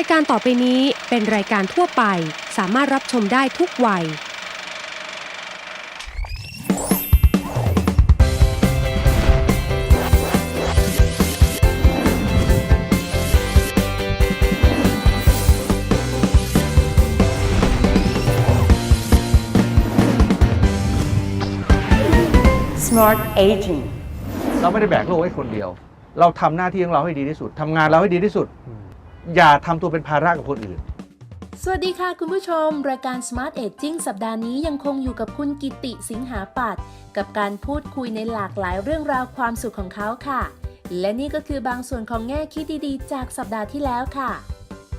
ายการต่อไปนี้เป็นรายการทั่วไป สามารถรับชมได้ทุกวัย Smart Aging เราไม่ได้แบกโลกให้คนเดียว เราทำหน้าที่ของเราให้ดีที่สุดทำงานเราให้ดีที่สุด อย่าทำตัวเป็นภาระกับคนอื่น สวัสดีค่ะคุณผู้ชม รายการ Smart Aging สัปดาห์นี้ยังคงอยู่กับคุณกิติสิงหาปัตย์กับการพูดคุยในหลากหลายเรื่องราวความสุขของเขาค่ะ และนี่ก็คือบางส่วนของแง่คิดดีๆ จากสัปดาห์ที่แล้วค่ะ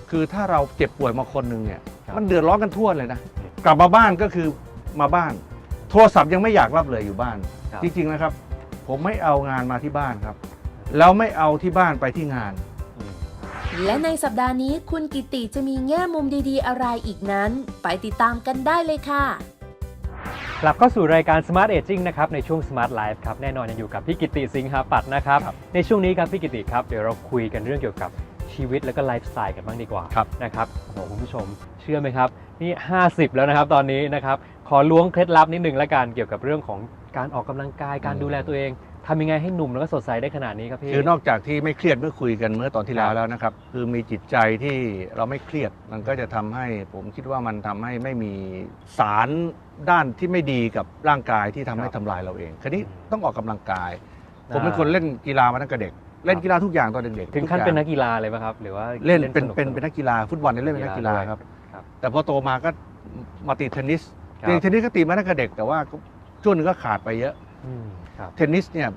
คือถ้าเราเจ็บป่วยมาคนหนึ่งเนี่ยครับมันเดือดร้อนกันทั่วเลยนะ กลับมาบ้านก็คือมาบ้าน โทรศัพท์ยังไม่อยากรับเลยอยู่บ้าน ครับ จริงๆนะครับ ผมไม่เอางานมาที่บ้านครับ แล้วไม่เอาที่บ้านไปที่งาน และในสัปดาห์นี้คุณกิติจะมีแง่มุมดีๆ อะไรอีกนั้น ไปติดตามกันได้เลยค่ะ กลับเข้าสู่รายการ Smart Aging นะครับในช่วง Smart Life ครับแน่นอนยังอยู่กับพี่กิติสิงหาปัตย์นะครับครับ ในช่วงนี้ครับพี่กิติครับเดี๋ยวเราคุยกันเรื่องเกี่ยวกับชีวิตแล้วก็ไลฟ์สไตล์กันบ้างดีกว่าครับ นะครับโอ้โหคุณผู้ชมเชื่อไหมครับ นี่ 50 แล้วนะครับตอนนี้นะครับ ขอล้วงเคล็ดลับนิดหนึ่งละกันเกี่ยวกับเรื่องของการออกกำลังกายการดูแลตัวเอง ทำยังไงให้หนุ่มแล้วก็สดใสได้ขนาดนี้ครับพี่ คือนอกจากที่ไม่เครียดเมื่อคุยกันเมื่อตอนที่ครัแล้วบแล้วนะครับ คือมีจิตใจที่เราไม่เครียด มันก็จะทำให้ผมคิดว่ามันทำให้ไม่มีสารด้านที่ไม่ดีกับร่างกายที่ทำให้ทำลายเราเองคราวนี้ต้องออกกำลังกายผมเป็นคนเล่นกีฬามาตั้งแต่เด็ก เล่นกีฬาทุกอย่างตอนเด็กๆถึงขั้นทุกอย่างเป็นนักกีฬาเลยไหมครับ หรือว่าเล่นเป็นสกๆเป็นเป็นนักกีฬาฟุตบอลเนี่ยเล่นเป็นนักกีฬากีฬาด้วยครับ ครับแต่พอโตมาก็มาตีเทนนิสครับตีเทนนิสก็ตีมาตั้งแต่เด็ก แต่ว่าก็ช่วงหนึงก็ขาดไปเยอะ อืม ครับเทนนิสเนี่ย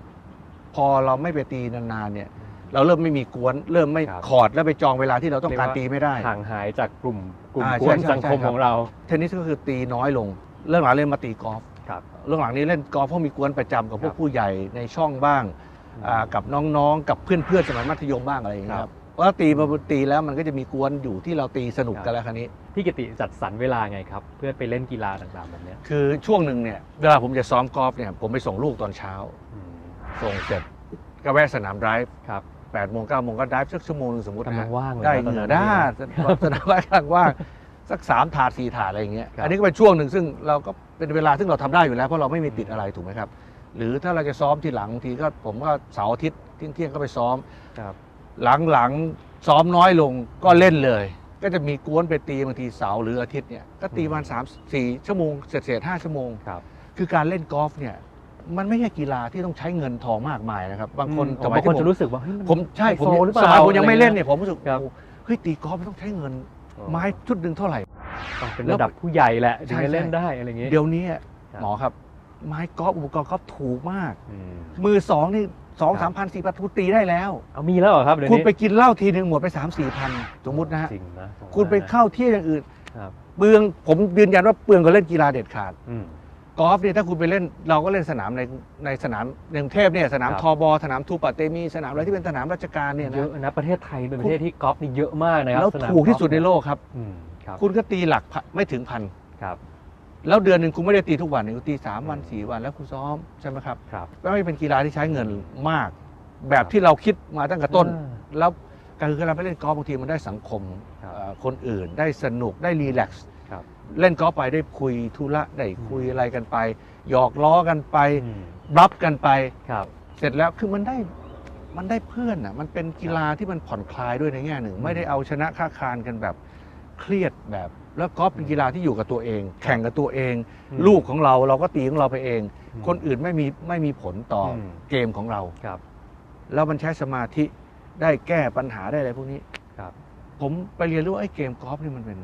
พอเราไม่ไปตีนานๆเนี่ย เราเริ่มไม่มีกวน เริ่มไม่ครับ คอร์ดแล้วไปจองเวลาที่เราต้องการเรียกว่าตีไม่ได้ ห่างหายจากกลุ่มกลุ่มอ่ากวนใช่ใช่สังคมใช่ครับ ของเรา เทนนิสก็คือตีน้อยลง เรื่องหลังเล่นมาตีกอล์ฟครับเรื่องหลังนี้เล่นกอล์ฟเพราะมีกวนประจำกับพวคกรับ ผู้ใหญ่ในช่องบ้างอ่ากับน้องๆ กับเพื่อนๆสมัยมัธยมบ้างอะไรอย่างเงี้ยครับเพราะว่าตีมาตีแล้วมันก็จะมีกวนอยู่ที่เราตีสนุกกันแล้วคราวนี้ พี่กิติจัดสรรเวลาไงครับ เพื่อไปเล่นกีฬาต่างๆแบบเนี้ยคือช่วงหนึ่งเนี่ยเวลาผมจะซ้อมกอล์ฟเนี่ยผมไปส่งลูกตอนเช้า อืมส่งเสร็จก็แวะสนามไดรฟ์ครับ แปดโมงเก้าโมงก็ไดรฟ์สักชั่วโมงหนึงสมมตินะกำลัฮะงว่างเลยได้นะตอนเหนั้งื่อนได้สนามไดรฟ์กำลังว่างสักสามถาดสี่ถาดอะไรอย่างเงี้ยครับ อันนี้ก็เป็นช่วงหนึ่งซึ่งเราก็เป็นเวลาซึ่งเราทำได้อยู่แล้ว เพราะเราไม่มีติดอะไรถูกไหมครับ หรือถ้าเราจะซ้อมทีหลังทีก็ผมก็เสาร์อาทิตย์เที่ยงเที่ยงๆก็ไปซ้อม ครับ หลังๆซ้อมน้อยลงก็เล่นเลย ก็จะมีกวนไปตีบางทีเสาร์หรืออาทิตย์เนี่ยก็ตีวันสามสี่ชั่วโมงเสร็จเสร็จห้าชั่วโมงครับ คือการเล่นกอล์ฟเนี่ยมันไม่ใช่กีฬาที่ต้องใช้เงินทองมากมายนะครับ บางคนอืมสมับายงคนที่จะรู้สึกว่าเฮ้ยนผมใช่ผมไฮโซหรือเปสล่ามัยผมยังไม่เล่นอะรเนี่ยผมรู้สึกครับโอ้โหเฮ้ยตีกอล์ฟมันต้องใช้เงินอ๋อไม้ชุดหนึ่งเท่าไหร่ต้องเป็นระดับผู้ใหญ่แหละถึงใช่จะเล่นใช่ได้อะไรอย่างงี้เดี๋ยวนี้ครับหมอครับ ไม้กอล์ฟอุปกรณ์กอล์ฟถูกมากอืมมือสองนี่ สองครัสาบมพันสี่พันทุตีได้แล้ว เอามีแล้วเหรอครับเดี๋ยวคุณนี้ไปกินเหล้าทีหนึ่งหมดไปสามสี่พันสมมตินะฮะจริงนะผมคุณไปว่นะเข้าเที่ยวอย่างอื่นครับเปลืองผมยืนยันว่าเปลืองก็เล่นกีฬาเด็ดขาดอืม กอล์ฟเนี่ยถ้าคุณไปเล่นเราก็เล่นสนามในในสนามในกรุงเทพเนี่ยสนามครับ ทอบอสนามทูปะเตมีสนามอะไรที่เป็นสนามราชการเนี่ยเยนะ อะนะประเทศไทยเป็นประเทศที่กอล์ฟนี่เยอะมากนะครับแล้วสนามถูกที่สุดในโลกกครับ อืมครับคุณก็ตีหลักพันไม่ถึงพันครับ แล้วเดือนหนึ่งคุณไม่ได้ตีทุกวันเนี่ยคุณตีสามวันสี่วันแล้วคุณซ้อมใช่ไหมครับครับ ไม่เป็นกีฬาที่ใช้เงินมาก แบบที่เราคิดมาตั้งแต่ต้นอ่าแล้วการคือเราไปเล่นกอล์ฟบางทีมันได้สังคมครับเอ่อคนอื่นได้สนุกได้รีแลกซ์ครับเล่นกอล์ฟไปได้คุยธุระได้คุยอะไรกันไป หยอกล้อกันไปอืมบัฟกันไปครับ เสร็จแล้วคือมันได้มันได้เพื่อนอะมันเป็นกีฬาที่มันผ่อนคลายด้วยในแง่หนึ่งอืมไม่ได้เอาชนะค่าคานกันแบบ เครียดแบบ แล้วกอล์ฟเป็นกีฬาที่อยู่กับตัวเอง แข่งกับตัวเอง อืมลูกของเราเราก็ตีของเราไปเอง อืมคนอื่นไม่มีไม่มีผลต่ออม เกมของเรา ครับแล้วมันใช้สมาธิได้แก้ปัญหาได้อะไรพวกนี้ ครับ ผมไปเรียนรู้ว่าไอ้เกมกอล์ฟนี่มันเป็น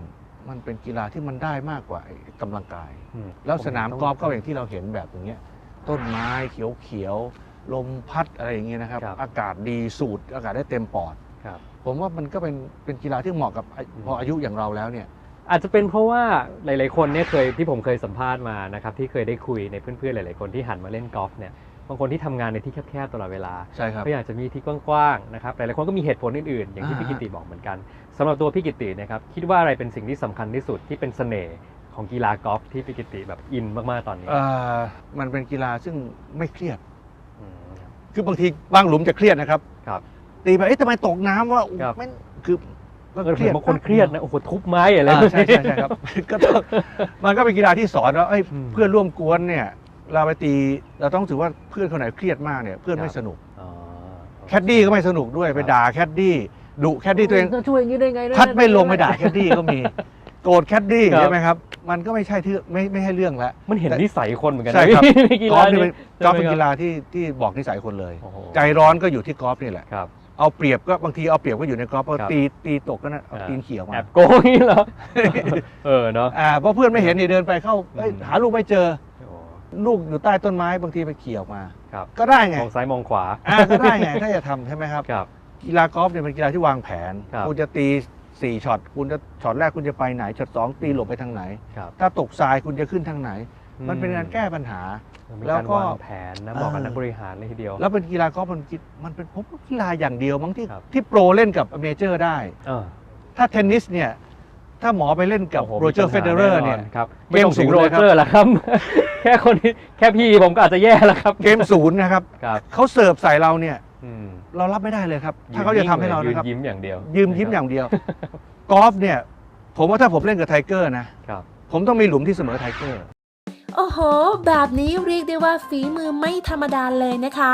มันเป็นกีฬาที่มันได้มากกว่าไอ้กำลังกาย อืมแล้วสนามผกอล์ฟก็อย่างที่เราเห็นแบบอย่างเงี้ยต้นไม้เขียวเขียวๆลมพัดอะไรอย่างเงี้ยนะครับ ครับ อากาศดีสูดอากาศได้เต็มปอด ครับ ผมว่ามันก็เป็นเป็นกีฬาที่เหมาะกับอายุอืมพออายุอย่างเราแล้วเนี่ย อาจจะเป็นเพราะว่าหลาย ๆ คนเนี่ยเคยที่ผมเคยสัมภาษณ์มานะครับที่เคยได้คุยในเพื่อน ๆ หลาย ๆ คนที่หันมาเล่นกอล์ฟเนี่ยบางคนที่ทำงานในที่แคบๆตลอดเวลาใช่ครับก็อยากจะมีที่กว้างๆนะครับหลายๆคนก็มีเหตุผลอื่นๆ อย่างที่อ่าพี่กิติบอกเหมือนกันสำหรับตัวพี่กิตินะครับคิดว่าอะไรเป็นสิ่งที่สำคัญที่สุดที่เป็นเสน่ห์ของกีฬากอล์ฟที่พี่กิติแบบอินมากๆตอนนี้เอ่อมันเป็นกีฬาซึ่งไม่เครียดมคือบางทีบางหลุมจะเครียดนะครับครับ ตีไปเอ๊ะทำไมตกน้ำวะครับ ไม่คือก็เออเคเห็รียนดบางคนเครียดนะโอ้โหทุบไม้อะไร อ่าใช่ใช่ใช่ครับ ก็ต้องมันก็เป็นกีฬาที่สอนว่าเอ้ยอืมเพื่อนร่วมกวนเนี่ย เราไปตีเราต้องถือว่าเพื่อนคนไหนเครียดมากเนี่ย เพื่อนครับไม่สนุก อ๋อ แคดดี้ก็ไม่สนุกด้วยไปด่าแคดดี้ดุแคดดี้ตัวเองจะช่วยอย่างนี้ได้ไงนะพัดไม่ลงไปด่าแคดดี้ก็มีโกรธแคดดี้ครับ ใช่ไหมครับ มันก็ไม่ใช่ที่ไม่ไม่ให้เรื่องแล้ว มันเห็นแต่นิสัยคนเหมือนกันนะใช่ครับ ในกีกอฬาล์ฟนี่นี้เป็นกอล์ฟเป็นกีฬาที่ที่บอกนิสัยคนเลย โอ้โหใจร้อนก็อยู่ที่กอล์ฟนี่แหละ ครับ เอาเปรียบก็บางทีเอาเปรียบก็อยู่ในกอล์ฟพอครับตีตีตกก็นั่นเอาอ่าตีนเขี่ยวมาแอบโกงอย่างนี้เหรอ เออเนาะ อ่าเพราะเพื่อนไม่เห็นนี่เดินไปเข้าเอ้ยอืม หาลูกไม่เจอโอ้ลูกอยู่ใต้ต้นไม้บางทีไปเขี่ยวมา ครับก็ได้ไงมองซ้ายมองขวาอ่าก็ได้ไงถ้าจะทำใช่ไหมครับ ครับ กีฬากอล์ฟเนี่ยเป็นกีฬาที่วางแผน ครับ คุณจะตีสี่ช็อตคุณจะช็อตแรกคุณจะไปไหนช็อตสองตีหลบไปทางไหน ครับ ถ้าตกทรายคุณจะขึ้นทางไหน มันเป็นการแก้ปัญหามันมีแล้วการก็วางแผนนะบอกกับเออ นักบริหารเลยทีเดียว แล้วเป็นกีฬากอล์ฟมันกิมันเป็นผมว่ากีฬาอย่างเดียวมั้งที่ครับ ที่โปรเล่นกับเมเจอร์ได้ เออถ้าเทนนิสเนี่ยถ้าหมอไปเล่นกับโอ้โหโรเจอร์มีเฟปัญเดหาอร์แน่นเนี่ย ครับเกไม่มต้องถึงศูนย์โรเลยครับ เจอร์ละครับ แค่คนนี้แค่พี่ผมก็อาจจะแย่แล้วครับเกมศูนย์นะครับครับเขาเสิร์ฟใส่เราเนี่ย อืมเรารับไม่ได้เลยครับ ถ้าเขาจะทำให้เรายืนะครับ ยิ้มอย่างเดียวยืมยิ้มอย่างเดียวกอล์ฟเนี่ย ผมว่าถ้าผมเล่นกับไทเกอร์นะ ครับ ผมต้องมีหลุมที่เสมอไทเกอร์ โอ้โห แบบนี้เรียกได้ว่าฝีมือไม่ธรรมดาเลยนะคะ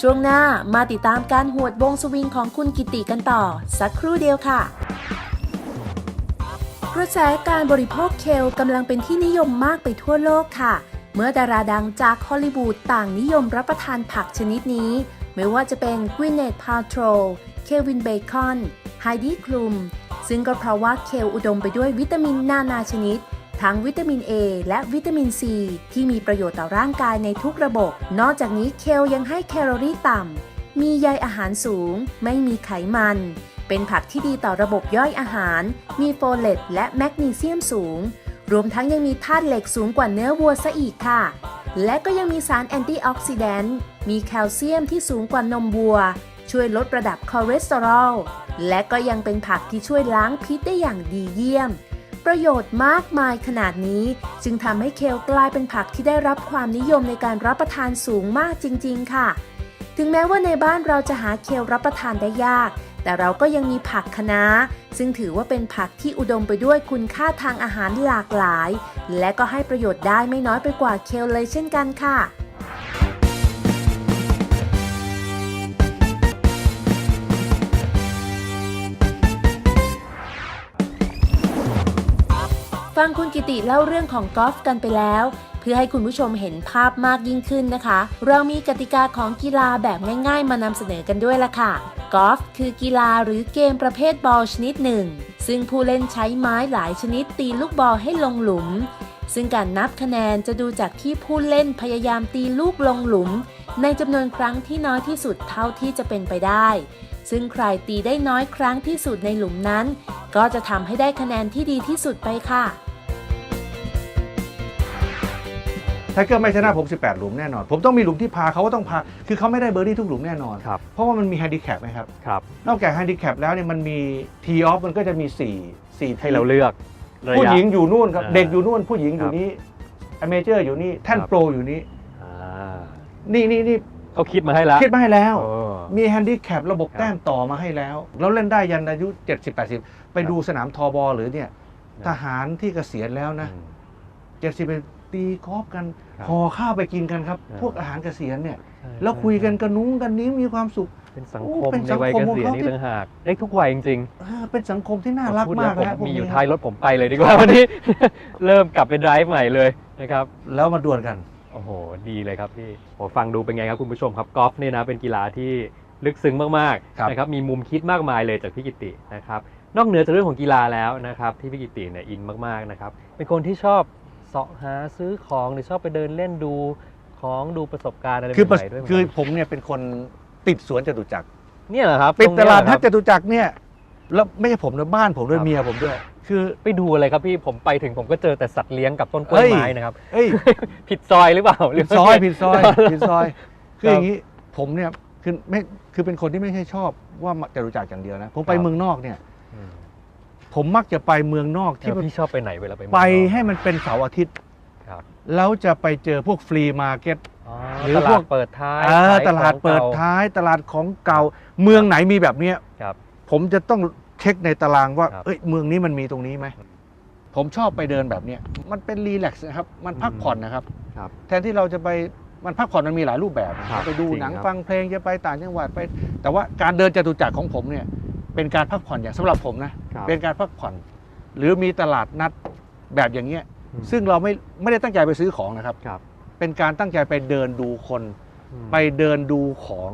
ช่วงหน้ามาติดตามการหวดวงสวิงของคุณกิติกันต่อ สักครู่เดียวค่ะ กระแสการบริโภคเคลกำลังเป็นที่นิยมมากไปทั่วโลกค่ะ เมื่อดาราดังจากฮอลลีวูดต่างนิยมรับประทานผักชนิดนี้ ไม่ว่าจะเป็นกวินเนตพาโตรเควินเบคอนไฮดี้คลุม ซึ่งก็เพราะว่าเคลอุดมไปด้วยวิตามินนานาชนิด ทั้งวิตามิน A และวิตามิน C ที่มีประโยชน์ต่อร่างกายในทุกระบบ นอกจากนี้เคลยังให้แคลอรี่ต่ำ มีใยอาหารสูง ไม่มีไขมัน เป็นผักที่ดีต่อระบบย่อยอาหาร มีโฟเลตและแมกนีเซียมสูง รวมทั้งยังมีธาตุเหล็กสูงกว่าเนื้อวัวซะอีกค่ะ และก็ยังมีสารแอนตี้ออกซิแดนต์ มีแคลเซียมที่สูงกว่านมวัว ช่วยลดระดับคอเลสเตอรอล และก็ยังเป็นผักที่ช่วยล้างพิษได้อย่างดีเยี่ยม ประโยชน์มากมายขนาดนี้ จึงทำให้เคลกลายเป็นผักที่ได้รับความนิยมในการรับประทานสูงมากจริง ๆ ค่ะ ถึงแม้ว่าในบ้านเราจะหาเคลรับประทานได้ยาก แต่เราก็ยังมีผักคะน้า ซึ่งถือว่าเป็นผักที่อุดมไปด้วยคุณค่าทางอาหารหลากหลาย และก็ให้ประโยชน์ได้ไม่น้อยไปกว่าเคลเลยเช่นกันค่ะ ฟังคุณกิติเล่าเรื่องของกอล์ฟกันไปแล้ว เพื่อให้คุณผู้ชมเห็นภาพมากยิ่งขึ้นนะคะ เรามีกติกาของกีฬาแบบง่าย ๆ มานำเสนอกันด้วยละค่ะกอล์ฟคือกีฬาหรือเกมประเภทบอลชนิดหนึ่ง ซึ่งผู้เล่นใช้ไม้หลายชนิดตีลูกบอลให้ลงหลุม ซึ่งการนับคะแนนจะดูจากที่ผู้เล่นพยายามตีลูกลงหลุม ในจำนวนครั้งที่น้อยที่สุดเท่าที่จะเป็นไปได้ ซึ่งใครตีได้น้อยครั้งที่สุดในหลุมนั้น ก็จะทำให้ได้คะแนนที่ดีที่สุดไปค่ะ ไทเกอร์ไม่ชนะผม 18 หลุมแน่นอน ผมต้องมีหลุมที่พาเขาก็ต้องพา คือเขาไม่ได้เบอร์ดี้ทุกหลุมแน่นอน ครับเพราะว่ามันมีแฮนดิแคปไหมครับ ครับนอกจากแฮนดิแคปแล้วเนี่ยมันมีทีออฟมันก็จะมี 4 4ให้เราเลือกระผู้ยะ หญิงอยู่นู่นครับ อ่าเด็กอยู่นู่น ผู้หญิงอครัยู่บนี่อเมเจอร์อยู่นี่ แท่นครับ โปรอยู่นี่อ่านี่นี่นี่เขาคิดมาให้แล้วคิดมาให้แล้วโอ้มีแฮนดิแคประบบครับแต้มต่อมาให้แล้ว แล้วเล่นได้ยันอายุ 70 80 ไปดูสนามทอบอหรือเนี่ย ทหารที่เกษียณแล้วนะ อืมเจ็ดสิบไป ตีกอล์ฟกันครับห่อข้าวไปกินกันครับอ่าพวกอาหารเกษียณเนี่ยใช่แล้วคุยกันใช่กระนุ้งกันนิ้งมีความสุข เป็นสังโอ้คมเป็นในสังวัยคมเกของษียณเขานี่ที่ต่างหากได้ทุกวัยจริงอ่าเป็นสังคมที่ๆน่ารักพูดมากแล้วนะผมมีอยู่พวกนี้ท้ายรถผมไปเลยดีกว่า วันนี้ เริ่มกลับเป็นไดฟ์ใหม่เลยนะครับ แล้วมาดวลกัน โอ้โห ดีเลยครับพี่โหฟังดูเป็นไงครับคุณผู้ชมครับกอล์ฟเนี่ยนะเป็นกีฬาที่ลึกซึ้งมากครับ ๆนะครับมีมุมคิดมากมายเลยจากพี่กิตินะครับนอกเหนือจากเรื่องของกีฬาแล้วนะครับที่พี่กิติเนี่ยอินมากๆนะครับเป็นคนที่ชอบ เสาะหาซื้อของหรือชอบไปเดินเล่นดูของดูประสบการณ์อะไรคือใหม่ๆด้วยเหมือนคือกันผมเนี่ยเป็นคนติดสวนจตุจักรเนี่ยเหรอครับติดรงตเนี้ยลาดเหรอนัคดบจตุจักรเนี่ยแล้วไม่ใช่ผมนะบ้านผมด้วยครับเมียผมด้วย คือ ไปดูอะไรครับพี่ผมไปถึงผมก็เจอแต่สัตว์เลี้ยงกับต้นกล้วยเอ้ย ไม้นะครับ เอ้ย ผิดซอยหรือเปล่าหรืผิดซอยผิดซอยเหรผิดซอย คืออย่างนี้ผมเนี่ยคือไม่คือเป็นคนที่ไม่ใช่ชอบว่าจตุจักรอย่างเดียวนะ ผมไปครับเมืองนอกเนี่ย อืม ผมมักจะไปเมืองนอกที่ที่มันพี่ชอบไปไหนเวลาไปเมืองไปนอกให้มันเป็นเสาร์อาทิตย์ครับ แล้วจะไปเจอพวกฟรีมาร์เก็ตอ๋อหรือตพลาวดกเปิดท้ายเออขยตลาดของเปิดก่ท้ายตลาดของเก่า เมืองไหนมีแบบเนี้ย ครับ ผมจะต้องเช็คในตารางว่า ครับเอ้ย เมืองนี้มันมีตรงนี้ไหม ผมชอบไปเดินแบบเนี้ย มันเป็นรีแลกซ์นะครับ มันพักผ่อนนะครับ ครับแทนที่เราจะไป มันพักผ่อนมันมีหลายรูปแบบนะครับไปดูจริงหนังครับ ฟังเพลงจะไปต่างจังหวัดไป แต่ว่าการเดินจตุจักรของผมเนี่ย เป็นการพักผ่อนอย่างสำหรับผมนะ ครับ เป็นการพักผ่อน หรือมีตลาดนัดแบบอย่างเงี้ยอืมซึ่งเราไม่ไม่ได้ตั้งใจไปซื้อของนะครับ ครับเป็นการตั้งใจไปเดินดูคน อืมไปเดินดูของ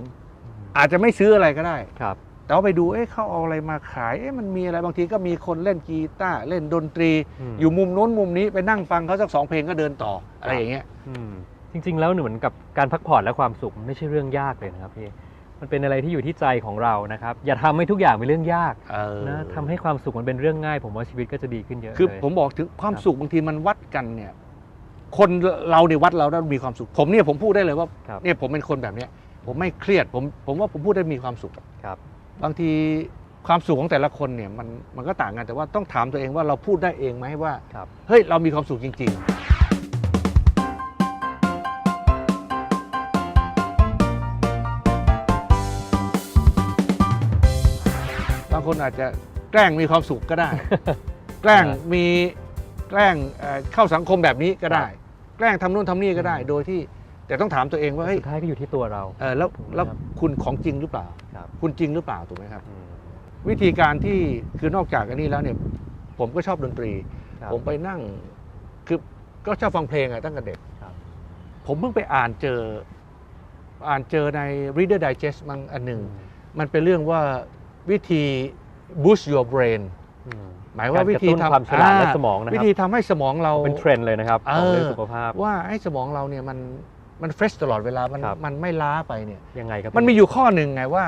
อาจจะไม่ซื้ออะไรก็ได้ ครับแต่ว่าไปดูเอ๊ะเขาเอาอะไรมาขายเอ๊ะมันมีอะไรบางทีก็มีคนเล่นกีตาร์เล่นดนตรี ม อยู่มุมโน้นมุมนี้ไปนั่งฟังเขาสักสองเพลงก็เดินต่ออะไรอย่างเงี้ย อืมจริงๆ แล้วเหมือนกับการพักผ่อนและความสุขมันไม่ใช่เรื่องยากเลยนะครับพี่ มันเป็นอะไรที่อยู่ที่ใจของเรานะครับ อย่าทำให้ทุกอย่างเป็นเรื่องยากเออนะทำให้ความสุขมันเป็นเรื่องง่าย ผมว่าชีวิตก็จะดีขึ้นเยอะคือเลยผมบอกถึงความครับสุขบางทีมันวัดกันเนี่ยคนเราเนี่ยวัดเราได้มีความสุข ผมเนี่ยผมพูดได้เลยว่าครับเนี่ยผมเป็นคนแบบเนี้ยผมไม่เครียดผมผมว่าผมพูดได้มีความสุขครับ บางทีความสุขของแต่ละคนเนี่ยมันมันก็ต่างกันแต่ว่าต้องถามตัวเองว่าเราพูดได้เองไหมว่าครับเฮ้ยเรามีความสุขจริง ๆ คนอาจจะแกล้งมีความสุขก็ได้ แกล้งมีแกล้งเอ่อเข้าสังคมแบบนี้ก็ได้ แกล้งทำนู่นทำนี่ก็ได้ โดยที่แต่ต้องถามตัวเองว่าเฮ้ยสุดท้ายก็อยู่ที่ตัวเราเออแล้วถูกไหมแล้วครับคุณของจริงหรือเปล่าครับคุณจริงหรือเปล่าถูกไหมครับอืมวิธีการที่คือนอกจากอันนี้แล้วเนี่ยผมก็ชอบดนตรีครับผมไปนั่งคือก็ชอบฟังเพลงอะตั้งแต่เด็กครับผมเพิ่งไปอ่านเจอ อ่านเจอใน Reader Digest มั้งอันหนึ่งมันเป็นเรื่องว่า วิธี boost your brain อืมหมายว่าวิธีกระตุ้นทำความฉลาดในอ่สมองนะควิรับธีทำให้สมองเราเป็นเทรนด์เลยนะครับของเรื่องเออสุขภาพ ว่าให้สมองเราเนี่ยมันมันเฟรชตลอดเวลามันครับมันไม่ล้าไปเนี่ยยังไงครับมันมีอยู่ข้อหนึ่งไงว่า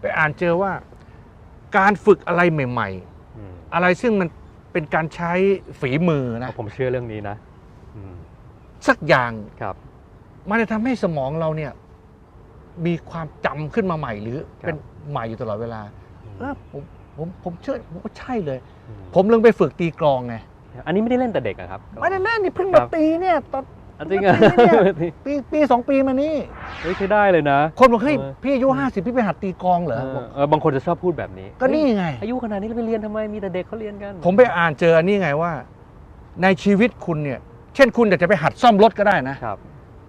ไปอ่านเจอว่า การฝึกอะไรใหม่อืมๆอะไรซึ่งมันเป็นการใช้ฝีมือนะผมเชื่อเรื่องนี้นะอืมสักอย่างครับ มันจะทำให้สมองเราเนี่ย มีความจำขึ้นมาใหม่หรือครับเป็นใหม่อยู่ตลอดเวลา เออผมผมผมเชื่อผมว่าใช่เลยอืมผมเริ่มไปฝึกตีกลองไงอันนี้ไม่ได้เล่นแต่เด็กอะครับไม่ได้เล่นนี่เพิ่งครัมาบตีเนี่ยตอนอะจริงเหรอเนี่ยปีปีสองปีมานี่เฮ้ยใช้ได้เลยนะ คนบอกเฮ้ยเออพี่อายุห้าสิบพี่ไปหัดตีกลองเหรอเออบอกเออบางคนจะชอบพูดแบบนี้ ก็นี่ไงเฮ้ยอายุขนาดนี้แล้วไปเรียนทำไมมีแต่เด็กเขาเรียนกัน ผมไปอ่านเจออันนี้ไงว่า ในชีวิตคุณเนี่ย เช่นคุณอยากจะไปหัดซ่อมรถก็ได้นะครับ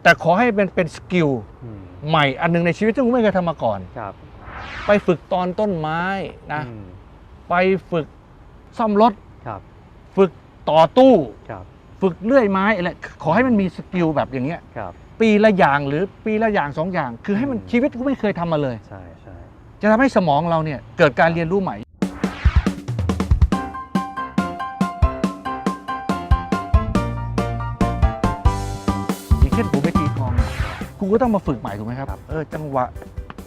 แต่ขอให้เป็นเป็นสกิลอืมใหม่อันหนึงในชีวิตที่คุณไม่เคยทำมาก่อนครับ ไปฝึกตอนต้นไม้นะอืมไปฝึกซ่อมรถครับฝึกต่อตู้ครับฝึกเลื่อยไม้อะไรขอให้มันมีสกิลแบบอย่างเงี้ยครับปีละอย่างหรือปีละอย่างสองอย่าง คือให้มันอืมชีวิตก็ไม่เคยทำมาเลยใช่ใช่จะทำให้สมองเราเนี่ยเกิดการเรียนรู้ใหม่อย่างเช่นผมไปตีกลองเนี่ยครูก็ต้องมาฝึกใหม่ถูกไหมครับเออจังหวะ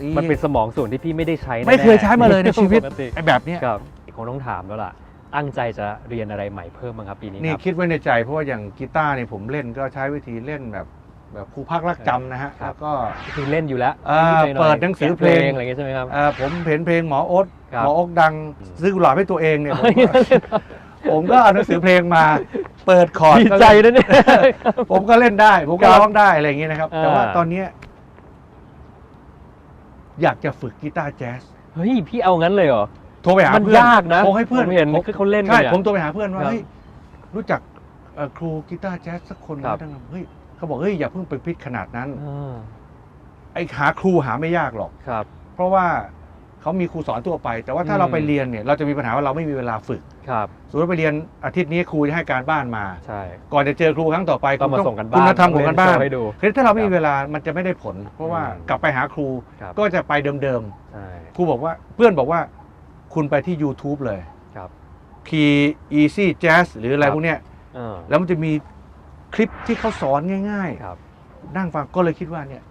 ตีมันเป็นสมองส่วนที่พี่ไม่ได้ใช้แน่ๆไม่เคยใช้มาเลยในชีวิตปกติ ไอ้แบบเนี้ยครับคงต้องถามแล้วล่ะตั้งใจจะเรียนอะไรใหม่เพิ่มบ้างครับปีนี้นี่ครับ คิดไว้ในใจเพราะว่าอย่างกีตาร์เนี่ยผมเล่นก็ใช้วิธีเล่นแบบแบบครูพักรักจำนะฮะครับ แล้วก็ คือเล่นอยู่แล้วเอ่อนิๆหน่อยๆเปิดหนังสือเพลง อะไรอย่างเงี้ยใช่ไหมครับ เอ่อผมเห็นเพลงหมอโอ๊ตครับ หมอโอ๊ตดังอืมซื้อกุหลาบให้ตัวเองเนี่ยผมก็ผมก็เอาหนังสือเพลงมา เปิดคอร์ดดีก็ใจเล่นนะเนี่ย ผมก็เล่นได้ ผมก็ครับร้องได้อะไรอย่างเงี้ยนะครับ แต่ว่าอ่าตอนเนี้ย อยากจะฝึกกีตาร์แจ๊สเฮ้ยพี่เอางั้นเลยเหรอ โทรไปหามันเพื่อนยากนะโทรให้เพื่อนผมเห็นผมคือเขาเล่นกันใช่เนี่ยผมโทรไปหาเพื่อนว่าครับเฮ้ยรู้จักเอ่อครูกีตาร์แจ๊สสักคนไหมครับทั้งนั้นเฮ้ยเขาบอกเฮ้ยอย่าเพิ่งไปพิดขนาดนั้นอ่าไอ้หาครูหาไม่ยากหรอก ครับ เพราะว่าเขามีครูสอนทั่วไป แต่ว่าถ้าอืม เราไปเรียนเนี่ยเราจะมีปัญหาว่าเราไม่มีเวลาฝึก ครับสมมติว่าไปเรียนอาทิตย์นี้ครูจะให้การบ้านมา ใช่ ก่อนจะเจอครูครั้งต่อไปต้องมาคุณส่งกันบ้านคุณธรรมของกันบ้านต้องเล่นโชว์ให้ดูคือถ้าเราไม่มีเวลามันจะไม่ได้ผล เพราะว่าอืมกลับไปหาครูครับก็จะไปเดิมใช่ๆครูบอกว่าเพื่อนบอกว่า คุณไปที่ YouTube เลยครับ P Easy Jazz หรืออะไรครับพวกเนี้ยเออแล้วมันจะมีคลิปที่เขาสอนง่ายครับๆนั่งฟังก็เลยคิดว่าเนี่ย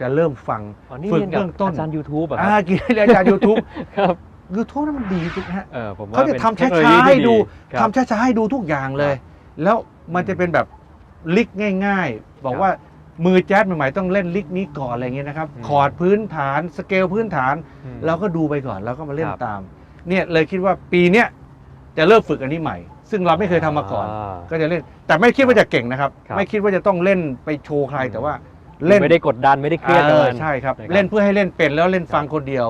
จะเริ่มฟังอ๋อนี่ฝึกเรียนกับเบื้องต้นอาจารย์ YouTube อะคอ่ารับกินอาจารย์ YouTube ครับ YouTube นั้นมันดีจริงนะฮะเออผมว่าเขาจะป็นทำเทคโนโลช้ายีๆให้ดูครับทำช้าๆให้ดูทุกอย่างเลย แล้วมันจะเป็นแบบลิกง่าย ๆ บอกว่ามือแจ๊สใหม่ๆต้องเล่นลิกนี้ก่อนอะไรเงี้ยนะครับอืมคอร์ดพื้นฐานสเกลพื้นฐานอืมเราก็ดูไปก่อนแล้วก็มาเล่นครับตาม เนี่ยเลยคิดว่าปีเนี้ยจะเริ่มฝึกอันนี้ใหม่ ซึ่งเราไม่เคยทำมาก่อนอ่าก็จะเล่น แต่ไม่คิดว่าจะเก่งนะครับครับไม่คิดว่าจะต้องเล่นไปโชว์ใครอืมแต่ว่าเล่นไม่ได้กดดันไม่ได้เครียดกับเอมัอนใช่ครับนะครับ เล่นเพื่อให้เล่นเป็นแล้วเล่นฟังครับคนเดียว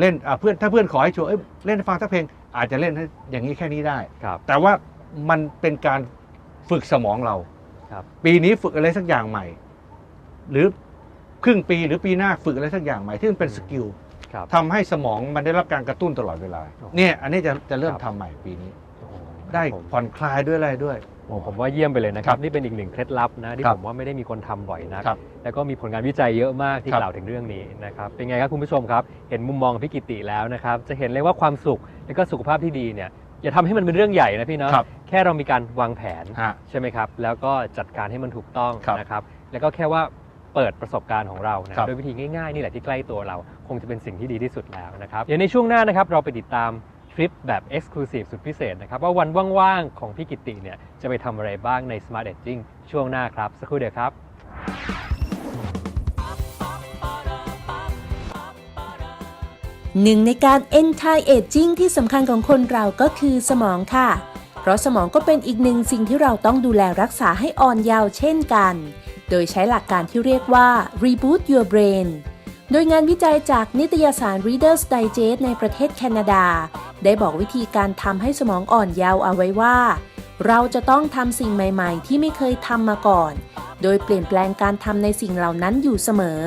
เล่นอะเพื่อนถ้าเพื่อนขอให้โชว์เอ้ยเล่นให้ฟังสักเพลง อาจจะเล่นให้อย่างนี้แค่นี้ได้ครับแต่ว่ามันเป็นการฝึกสมองเราครับปีนี้ฝึกอะไรสักอย่างใหม่ หรือครึ่งปีหรือปีหน้าฝึกอะไรสักอย่างใหม่ที่มันเป็นสกิลครับทำให้สมองมันได้รับการกระตุ้นตลอดเวลาโอ้โหเนี่ยอันนี้จะจะเริ่มครับทำใหม่ปีนี้โอ้โหได้ผมผ่อนคลายด้วยอะไรด้วยโอ้ ผมว่าเยี่ยมไปเลยนะคครัรับบนี่เป็นอีกหนึ่งเคล็ดลับนะที่ครับผมว่าไม่ได้มีคนทำบ่อยนักครับแล้วก็มีผลงานวิจัยเยอะมากที่ครับกล่าวถึงเรื่องนี้นะครับเป็นไงครับคุณผู้ชมครับ เห็นมุมมองของพี่กิติแล้วนะครับ จะเห็นเลยว่าความสุขและก็สุขภาพที่ดีเนี่ยอย่าทำให้มันเป็นเรื่องใหญ่นะพี่เนาะครับแค่เรามีการวางแผนฮะใช่ไหมครับ แล้วก็จัดการให้มันถูกต้องครับนะครับ แล้วก็แค่ว่าเปิดประสบการณ์ของเรานะครับโดยวิธีง่ายๆนี่แหละที่ใกล้ตัวเรา คงจะเป็นสิ่งที่ดีที่สุดแล้วนะครับเดี๋ยวในช่วงหน้านะครับเราไปติดตาม ทริปแบบ Exclusive สุดพิเศษนะครับ ว่าวันว่างๆ ของพี่กิติเนี่ย จะไปทำอะไรบ้างใน Smart Aging ช่วงหน้าครับ สักครู่เดียวครับ หนึ่งในการ anti aging ที่สำคัญของคนเราก็คือสมองค่ะ เพราะสมองก็เป็นอีกหนึ่งสิ่งที่เราต้องดูแลรักษาให้อ่อนเยาว์เช่นกัน โดยใช้หลักการที่เรียกว่า reboot your brain โดยงานวิจัยจากนิตยสาร Reader's Digest ในประเทศแคนาดา ได้บอกวิธีการทำให้สมองอ่อนเยาว์เอาไว้ว่า เราจะต้องทำสิ่งใหม่ๆ ที่ไม่เคยทำมาก่อน โดยเปลี่ยนแปลงการทำในสิ่งเหล่านั้นอยู่เสมอ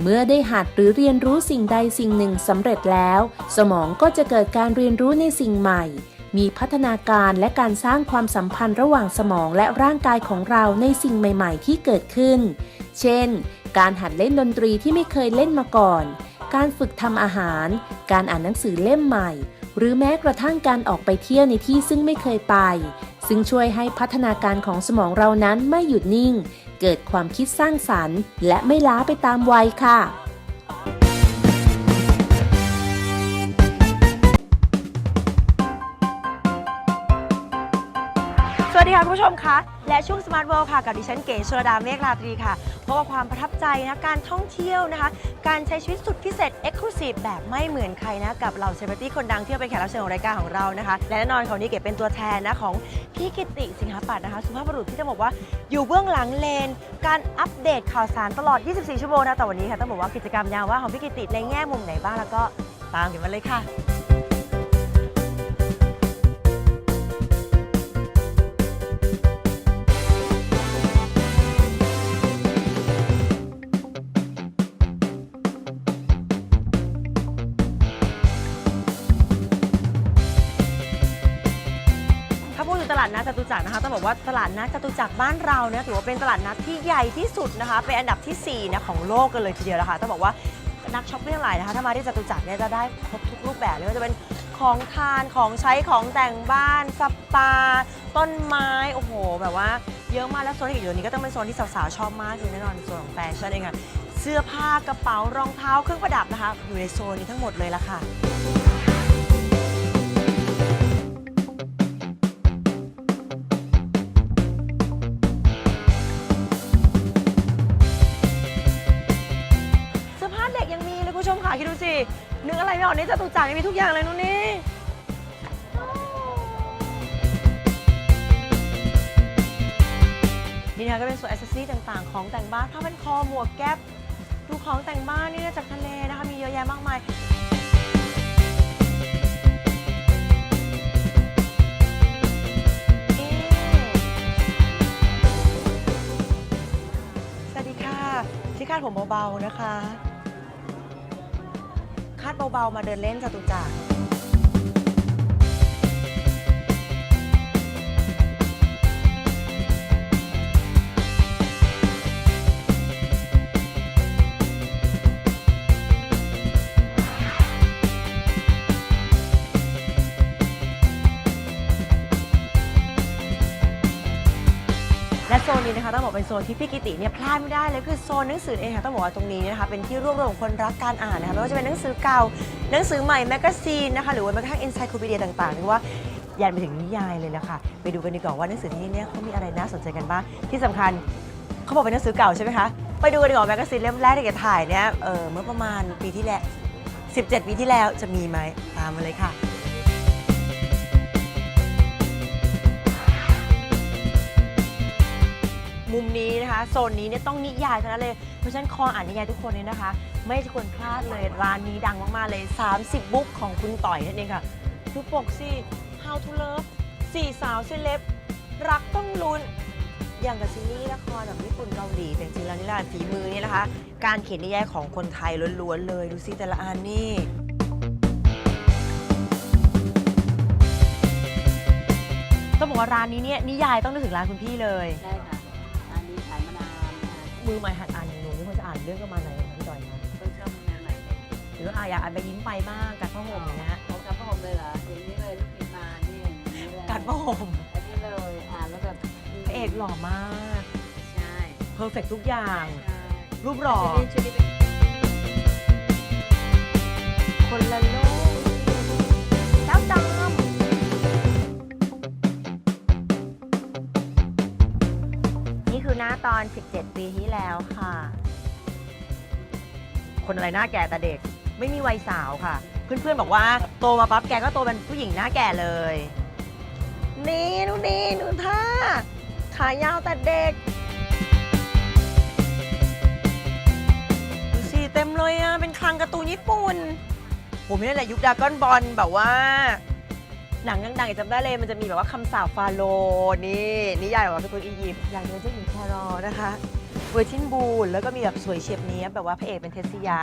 เมื่อได้หัดหรือเรียนรู้สิ่งใดสิ่งหนึ่งสำเร็จแล้ว สมองก็จะเกิดการเรียนรู้ในสิ่งใหม่ มีพัฒนาการและการสร้างความสัมพันธ์ระหว่างสมองและร่างกายของเราในสิ่งใหม่ ๆ ที่เกิดขึ้น เช่น การหัดเล่นดนตรีที่ไม่เคยเล่นมาก่อน การฝึกทำอาหาร การอ่านหนังสือเล่มใหม่ หรือแม้กระทั่งการออกไปเที่ยวในที่ซึ่งไม่เคยไป ซึ่งช่วยให้พัฒนาการของสมองเรานั้นไม่หยุดนิ่ง เกิดความคิดสร้างสรรค์ และไม่ล้าไปตามวัยค่ะ ดีค่ะคุณผู้ชมคะและช่วง Smart World ค่ะกับดิฉันเก๋ชลดาเมฆราตรีค่ะพบกับความประทับใจนะการท่องเที่ยวนะคะ การใช้ชีวิตสุดพิเศษ Exclusive แบบไม่เหมือนใครนะกับเหล่าเซเลบริตี้คนดังที่เป็นแขกรับเชิญของรายการของเรานะคะ และแน่นอนของนี้เก๋เป็นตัวแทนนะของพี่กิติสิงหาปัตย์นะคะ สุภาพบุรุษที่ต้องบอกว่าอยู่เบื้องหลังเลน การอัปเดตข่าวสารตลอด 24 ชั่วโมงนะแต่วันนี้ค่ะต้องบอกว่ากิจกรรมยามว่างของพี่กิติในแง่มุมไหนบ้างแล้วก็ตามกันมาเลยค่ะ จตุจักรนะคะต้องบอกว่าตลาดนัดจตุจักรบ้านเราเนี่ยถือว่าเป็นตลาดนัดที่ใหญ่ที่สุดนะคะ เป็นอันดับที่4นะของโลกกันเลยทีเดียวนะคะต้องบอกว่านักช็อปปิ้งทั้งหลายนะคะถ้ามาที่จตุจักรเนี่ยจะได้ครบทุกรูปแบบเลยว่าจะเป็นของทานของใช้ของแต่งบ้านสปา ต้นไม้โอ้โห แบบว่าเยอะมากแล้วโซนที่อยู่นี้ก็ต้องเป็นโซนที่สาวๆชอบมากคือแน่นอนโซนของแฟชั่นเองอะเสื้อผ้ากระเป๋ารองเท้าเครื่องประดับนะคะ อยู่ในโซนนี้ทั้งหมดเลยละค่ะ นึกอะไรอกนี่จตุจักรมีทุกอย่างเลยนู่นนี่ นี่นะคะก็เป็นส่วนอ c เซสซอรี่ต่างๆ ของแต่งบ้านผ้าพันคอหมวกแก๊ปดูของแต่งบ้านนี่นะจากทะเลนะคะ มีเยอะแยะมากมาย สวัสดีค่ะ ที่คาดผมเบา ๆ นะคะ เบาๆ มาเดินเล่นจตุจักร นะคะต้องบอกเป็นโซนที่พี่กิติเนี่ยพลาดไม่ได้เลยคือโซนหนังสือเองค่ะต้องบอกว่าตรงนี้นะคะเป็นที่รวบรวมของคนรักการอ่านนะคะไม่ว่าจะเป็นหนังสือเก่าหนังสือใหม่แมกกาซีนนะคะหรือว่าแม้กระทั่ง e n นไซโค p ีเดียต่างๆหรือว่ายันไปถึงนิยายเลยนะคะไปดูกันดีกว่าว่าหนังสือที่นี่เนี่ยเขามีอะไรน่าสนใจกันบ้างที่สำคัญเขาบอกเป็นหนังสือเก่าใช่ไหมคะไปดูกันดีกว่าแมกกาซีนเล่มแรกที่แกถ่ายเนี่ยเออเมื่อประมาณปีที่แล้ว17 ปีที่แล้วจะมีไหมตามมาเลยค่ะ มุมนี้นะคะโซนนี้เนี่ยต้องนิยายทั้งนั้นเลย เพราะฉะนั้นคออ่านนิยายทุกคนเนี่ยนะคะ ไม่ควรพลาดเลยร้านนี้ดังมากๆเลย 30 บุ๊กของคุณต่อยนั่นเองค่ะคือดูปกสิ How to Love สี่สาวเซเลบรักต้องลุ้นอย่างกับซีรีส์ละครแบบญี่ปุ่นเกาหลีแต่จริงๆแล้วนี่แหละฝีมือนี่นะคะ การเขียนนิยายของคนไทยล้วนๆเลยดูสิแต่ละอันนี่ต้องบอกว่าร้านนี้เนี่ยนิยายต้องนึกถึงร้านคุณพี่เลย ได้ค่ะ มือใหม่หัดอ่านอย่างหนูนี่ควรจะอ่านเรื่องประมาณไหนคะพี่จอยคะต้องชอบแนวไหนหรือว่าอะอยากอ่านไปยิ้มไปบ้างกัดผ้าห่มอย่างเงี้ยเอากับพ่อผมเลยเหรออย่างนี้เลยลูกกินมานี่อย่างนี้เลยกัดผ้าห่มอันนี้เลยอ่านแล้วแบบพระเอกหล่อมากใช่เพอร์เฟกทุกอย่าง ใช่รูปหล่อ ชุดนี้ชุดนี้เป็นคนละโลก ตอน 17 ปีที่แล้วค่ะ คนอะไรหน้าแก่แต่เด็ก ไม่มีวัยสาวค่ะ เพื่อนๆบอกว่าโตมาปั๊บแกก็โตเป็นผู้หญิงหน้าแก่เลย นี่ดูนี่ดูท่าขายาวแต่เด็กดูสิเต็มเลยอะ เป็นคลังการ์ตูนญี่ปุ่น ผมนี่แหละยุคดรากอนบอลแบบว่า หนังดังๆจำได้เลยมันจะมีแบบว่าคำสาปฟาโรห์นี่นิยายของการ์ตูนอียิปต์อย่างเดียวเจ้าหญิงแครอลนะคะเวอร์ชินบูลแล้วก็มีแบบสวยเฉียบเนี้ยบแบบว่าพระเอกเป็นเทสซิยะ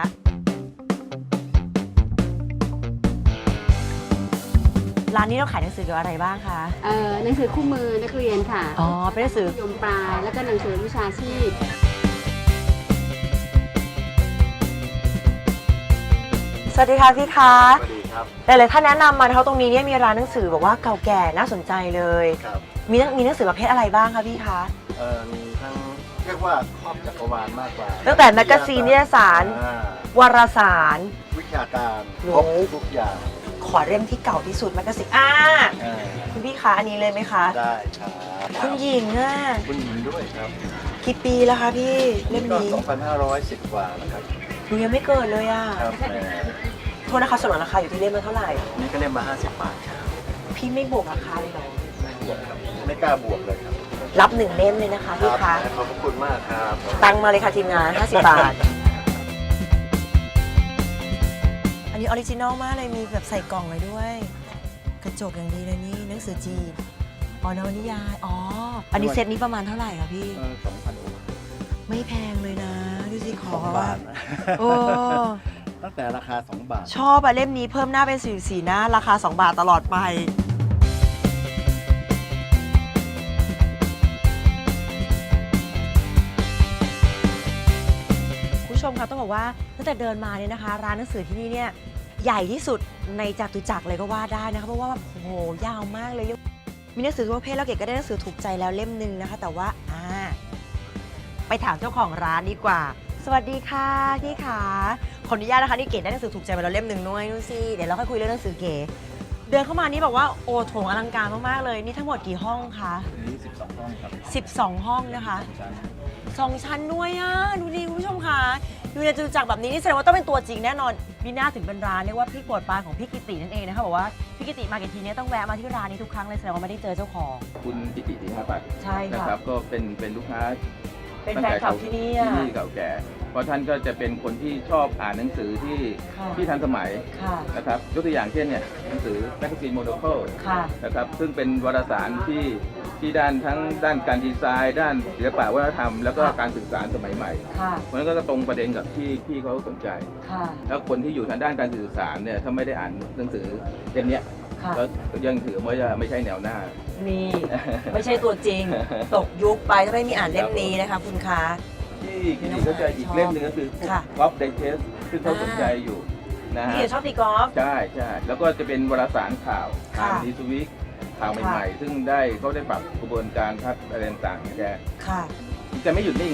ร้านนี้เราขายหนังสือเกี่ยวกับอะไรบ้างคะ เอ่อหนังสือคู่มือนักเรียนค่ะอ๋อเป็นหนังสือ ยมปลายแล้วก็หนังสือวิชาชีพ สวัสดีค่ะพี่คะสวัสดี ครับ หลายๆท่านแนะนำมานะคะตรงนี้เนี่ยมีร้านหนังสือแบบว่าเก่าแก่น่าสนใจเลย ครับมีหนังมีหนังสือประเภทอะไรบ้างคะพี่คะ เอ่อมีทั้งเรียกว่าครอบจักรวาลมากกว่าตั้งแต่แมกกาซีนนิตยสาร อ่าวารสาร วิชาการโอ้ ครบทุกอย่างขอเล่มที่เก่าที่สุดแมกกาซีนอ่าอ่าคุณพี่คะอันนี้เลยไหมคะ ได้ครับคุณหญิงอะคุณหญิงด้วยครับกี่ปีแล้วคะพี่เล่มก็นี้2,510 กว่าแล้วครับหนูยังไม่เกิดเลยอะ ครับแหม โทษนะคะสนนราคาอยู่ที่เล่มละเท่าไหร่ นี่ก็เล่มมา50 บาทครับพี่ไม่บวกราคาเลยเหรอ ไม่บวกครับไม่กล้าบวกเลยครับรับหนึ่งเล่มเลยนะคะพี่คคะ รับขอบพระคุณมากครับ ตังมาเลยค่ะทีมงาน 50 บาท อันนี้ออริจินอลมากเลยมีแบบใส่กล่องไว้ด้วย กระจกอย่างดีเลยนี่หนังสือจีนอ๋อนวนิยาย อ๋อ อันนี้เซตนี้ประมาณเท่าไหร่คะพี่เออ2,000โอไม่แพงเลยนะ ดูสิขสอองว่าบาทนะโอ้ ตั้งแต่ราคา 2 บาท ชอบอะเล่มนี้เพิ่มหน้าเป็นสีสีหน้าราคา 2 บาทตลอดไป คุณผู้ชมคะต้องบอกว่าตั้งแต่เดินมาเนี่ยนะคะ ร้านหนังสือที่นี่เนี่ยใหญ่ที่สุดในจตุจักรเลยก็ว่าได้นะคะเพราะว่าแบบโอ้โหยาวมากเลย มีหนังสือทุกประเภทแล้วเก๋ก็ได้หนังสือถูกใจแล้วเล่มหนึ่งนะคะ แต่ว่าอ่า ไปถามเจ้าของร้านดีกว่า สวัสดีค่ะพี่ขาขออนุญาตนะคะนี่เก๋ได้หนังสือถูกใจมาแล้วเล่มหนึ่งด้วยดูสิเดี๋ยวเราค่อยคุยเรื่องหนังสือเก๋เดินเข้ามานี่บอกว่าโอ้โถงอลังการมากๆเลยนี่ทั้งหมดกี่ห้องคะนี้12 ห้องครับ12 ห้องนะคะชั้นสองชั้นด้วยอะดูดีคุณผู้ชมค่ะดูในจตุจักรแบบนี้นี่แสดงว่าต้องเป็นตัวจริงแน่นอนมีหน้าถึงเป็นร้านเรียกว่าพี่โปรดปรานของพี่กิตินั่นเองนะคะบอกว่าพี่กิติมากี่ทีเนี่ยต้องแวะมาที่ร้านนี้ทุกครั้งเลยแสดงว่าไม่ได้เจอเจ้าของ คุณกิติสิงหาปัตย์ใช่นะค่ะครับก็เป็นเป็นลูกค้า เป็นแฟนคลับที่นี่ที่อะ นี่เก่าแก่ เพราะท่านก็จะเป็นคนที่ชอบอ่านหนังสือที่ค่ะ ที่ทันสมัยค่ะ นะครับยกตัวอย่างเช่นเนี่ยหนังสือแมกกาซีนโมโนโคลค่ะ นะครับซึ่งเป็นวารสารที่ที่ด้านทั้งด้านการดีไซน์ ด้านศิลปะวัฒนธรรม แล้วก็ค่ะการสื่อสารสมัยใหม่ค่ะ เพราะฉะนั้นก็จะตรงประเด็นกับที่พี่เขาสนใจ ค่ะ แล้วคนที่อยู่ทางด้านการสื่อสารเนี่ยถ้าไม่ได้อ่านหนังสือเล่มเนี้ย ค่ะ ก็ยังถือว่าจะไม่ใช่แนวหน้า นี่ ไม่ใช่ตัวจริง ตกยุคไปถ้าไม่มีอ่านเล่มนี้นะคะ คุณคะ ที่กิติก็จะอีกเล่มหนึ่งก็คือพวกค่ะ กอล์ฟไดเทสซึ่งเขาสนใจอยู่นะพี่ฮะเก๋ชอบตีกอล์ฟ ใช่ใช่แล้วก็จะเป็นวารสารข่าวค่ะข่าวดีสวิกข่าวใหม่ๆ ซึ่งได้เขาได้ปรับกระบวนการคัดอะไรต่างๆแกค่ะ จะไม่หยุดนิ่ง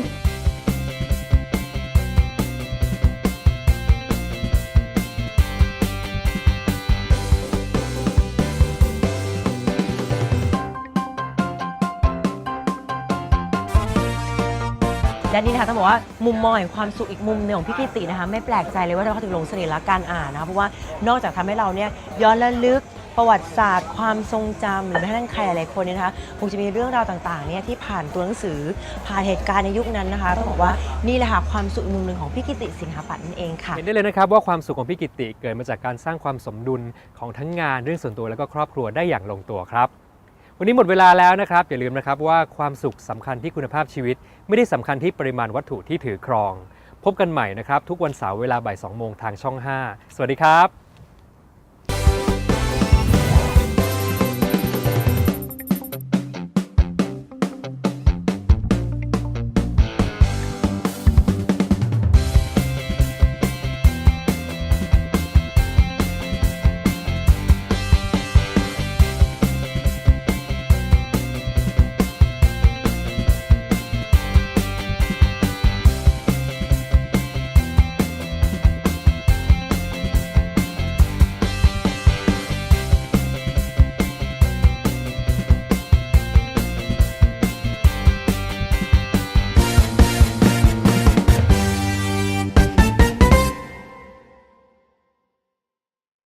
และนี่นะคะต้องบอกว่ามุมมองแห่งความสุขอีกมุมหนึ่งของพี่กิตินะคะไม่แปลกใจเลยว่าเราถึงหลงเสน่ห์รักการอ่านนะคะเพราะว่านอกจากทำให้เราเนี่ยย้อนระลึกประวัติศาสตร์ ความทรงจำหรือแม้กระทั่งใครหลายๆคนเนี่ยนะคะคงจะมีเรื่องราวต่างๆเนี่ยที่ผ่านตัวหนังสือผ่านเหตุการณ์ในยุคนั้นนะคะต้องบอกว่านี่แหละค่ะความสุขอีกมุมหนึ่งของพี่กิติสิงหาปัตย์นั่นเองค่ะ เห็นได้เลยนะครับว่าความสุขของพี่กิติเกิดมาจากการสร้างความสมดุลของทั้งงานเรื่องส่วนตัวและก็ครอบครัวได้อย่างลงตัวครับ วันนี้หมดเวลาแล้วนะครับ อย่าลืมนะครับว่าความสุขสำคัญที่คุณภาพชีวิต ไม่ได้สำคัญที่ปริมาณวัตถุที่ถือครอง พบกันใหม่นะครับ ทุกวันเสาร์เวลาบ่ายสองโมงทางช่อง 5 สวัสดีครับ